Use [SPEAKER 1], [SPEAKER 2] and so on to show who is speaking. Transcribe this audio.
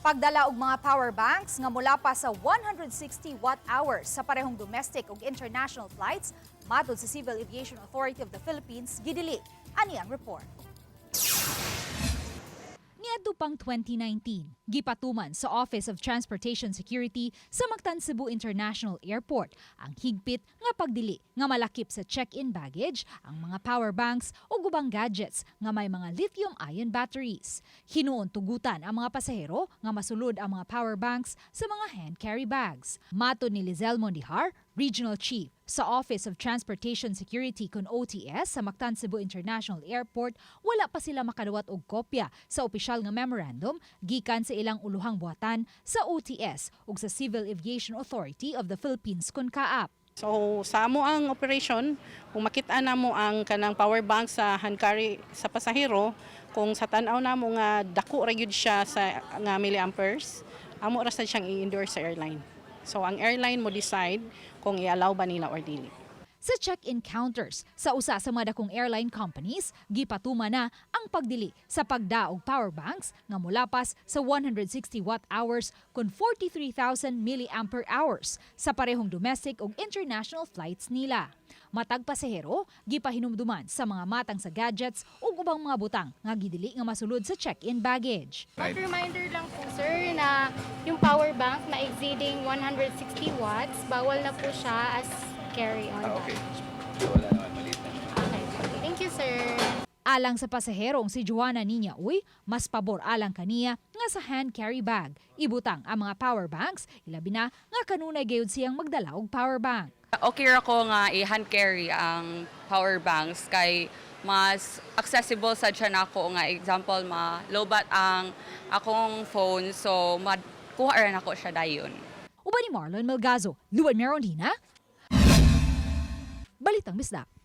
[SPEAKER 1] Pagdala og mga power banks nga mula pa sa 160 watt hours sa parehong domestic ug international flights matod sa Civil Aviation Authority of the Philippines gidili ani ang report. Niadto pang 2019, gipatuman sa Office of Transportation Security sa Mactan Cebu International Airport ang higpit nga pagdili nga malakip sa check-in baggage ang mga power banks o gubang gadgets nga may mga lithium-ion batteries. Hinuon tugutan ang mga pasahero nga masulod ang mga power banks sa mga hand carry bags. Mato ni Lizelle Mondihar, Regional Chief sa Office of Transportation Security kun OTS sa Mactan Cebu International Airport, wala pa sila makadawat og kopya sa opisyal nga memorandum gikan sa ilang uluhang buhatan sa OTS ug sa Civil Aviation Authority of the Philippines kun kaap.
[SPEAKER 2] So sa amo ang operation, kung makita na mo ang kanang power bank sa hand carry sa pasahero, kung sa tan-aw na mo nga dako ra siya sa nga milliamperes, amo ra sad siyang i-endorse sa airline. So ang airline mo decide kung i-allow ba nila or dili.
[SPEAKER 1] Sa check-in counters sa usa sa mga dakong airline companies, gipatuma na ang pagdili sa pagdaog power banks nga mulapas sa 160 watt hours kun 43,000 milliampere hours sa parehong domestic ug international flights nila. Matag pasahero, gipahinumduman sa mga matang sa gadgets ug ubang mga butang nga gidili nga masulod sa check-in baggage.
[SPEAKER 3] At reminder lang po sir na yung power bank na exceeding 160 watts, bawal na po siya as carry-on.
[SPEAKER 4] Ah, okay.
[SPEAKER 3] baggage.
[SPEAKER 4] Wala naman, maliit.
[SPEAKER 3] Okay. Thank you sir.
[SPEAKER 1] Alang sa pasaherong si Joanna Ninya Uy, mas pabor alang kaniya nga sa hand carry bag. Ibutang ang mga power banks, ilabi na nga kanunay gayud siyang magdala og power bank.
[SPEAKER 5] Okay ra ko nga i-hand carry ang power banks kay mas accessible sa siya nako nga example ma lobat ang akong phone so makuha ra nako siya dayon.
[SPEAKER 1] Uban ni Marlon Melgazo, Luan Merondina, Balitang Bisdak.